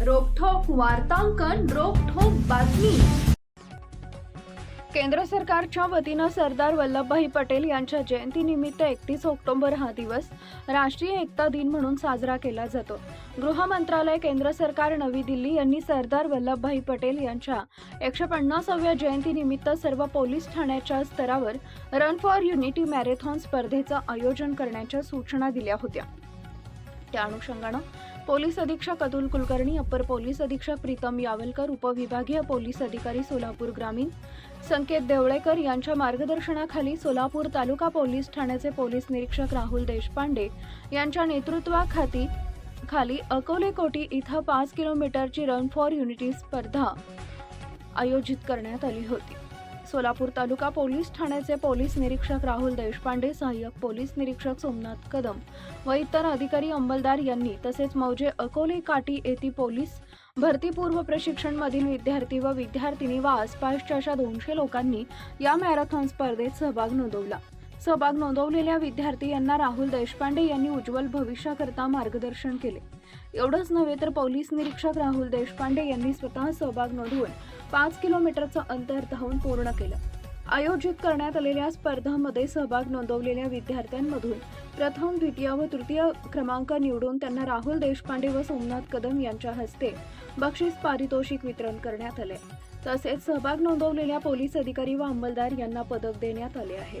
वार्तांकन रोखोक बातमी. केंद्र सरकारच्या वतीनं सरदार वल्लभभाई पटेल यांच्या जयंतीनिमित्त एकतीस ऑक्टोबर हा दिवस राष्ट्रीय एकता दिन म्हणून साजरा केला जातो. गृह मंत्रालय केंद्र सरकार नवी दिल्ली यांनी सरदार वल्लभभाई पटेल यांच्या एकशे पन्नासाव्या जयंतीनिमित्त सर्व पोलीस ठाण्याच्या स्तरावर रन फॉर युनिटी मॅरेथॉन स्पर्धेचं आयोजन करण्याच्या सूचना दिल्या होत्या. त्या अनुषंगानं पोलीस अधीक्षक अतुल कुलकर्णी अप्पर पोलीस अधीक्षक प्रीतम यावलकर उपविभागीय पोलीस अधिकारी सोलापूर ग्रामीण संकेत देवळेकर यांच्या मार्गदर्शनाखाली सोलापूर तालुका पोलीस ठाण्याचे पोलीस निरीक्षक राहुल देशपांडे यांच्या नेतृत्वाखाती खाली अकोलेकोटी इथं पाच किलोमीटरची रन फॉर युनिटी स्पर्धा आयोजित करण्यात आली होती. सोलापूर तालुका पोलीस ठाण्याचे पोलीस निरीक्षक राहुल देशपांडे सहाय्यक पोलीस निरीक्षक सोमनाथ कदम व इतर अधिकारी अंमलदार यांनी तसेच मौजे अकोले काटी येथील पोलीस भरतीपूर्व प्रशिक्षणमधील विद्यार्थी व विद्यार्थिनी व आसपासच्या अशा दोनशे लोकांनी या मॅरेथॉन स्पर्धेत सहभाग नोंदवला. सहभाग नोंदवलेल्या विद्यार्थी यांना राहुल देशपांडे यांनी उज्ज्वल भविष्याकरता मार्गदर्शन केले. एवढंच नव्हे तर पोलीस निरीक्षक राहुल देशपांडे यांनी स्वतः सहभाग नोंदवून पाच किलोमीटरचं अंतर धावून पूर्ण केलं. आयोजित करण्यात आलेल्या स्पर्धामध्ये सहभाग नोंदवलेल्या विद्यार्थ्यांमधून प्रथम द्वितीय व तृतीय क्रमांक निवडून त्यांना राहुल देशपांडे व सोमनाथ कदम यांच्या हस्ते बक्षीस पारितोषिक वितरण करण्यात आले. तसेच सहभाग नोंदवलेल्या पोलीस अधिकारी व अंमलदार यांना पदक देण्यात आले आहे.